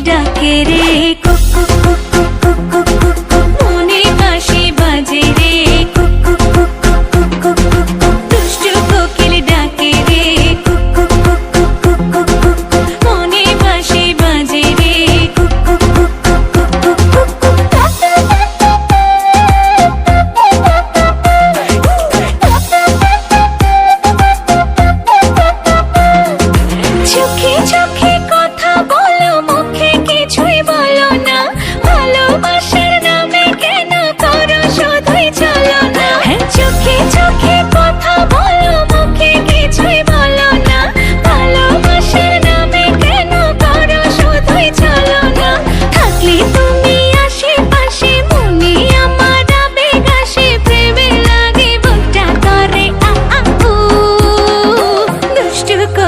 ডাকে রে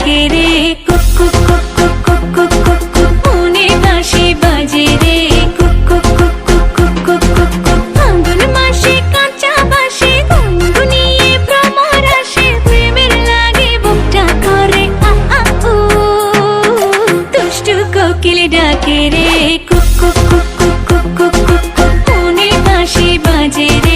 ডাকে রে কুক কুক কুক কুক কুক কুক কুক কুক মনে কাশি বাজে রে কুক কুক কুক কুক কুক কুক কুক কুক ফাগুন মাসে কাঁচা বাসে গুনগুনিয়ে ভ্রমর আসে প্রেমের লাগে বুকটা করে আ আ উ দুষ্টু কোকিল ডাকে রে কুক কুক কুক কুক কুক কুক কুক কুক মনে কাশি বাজে রে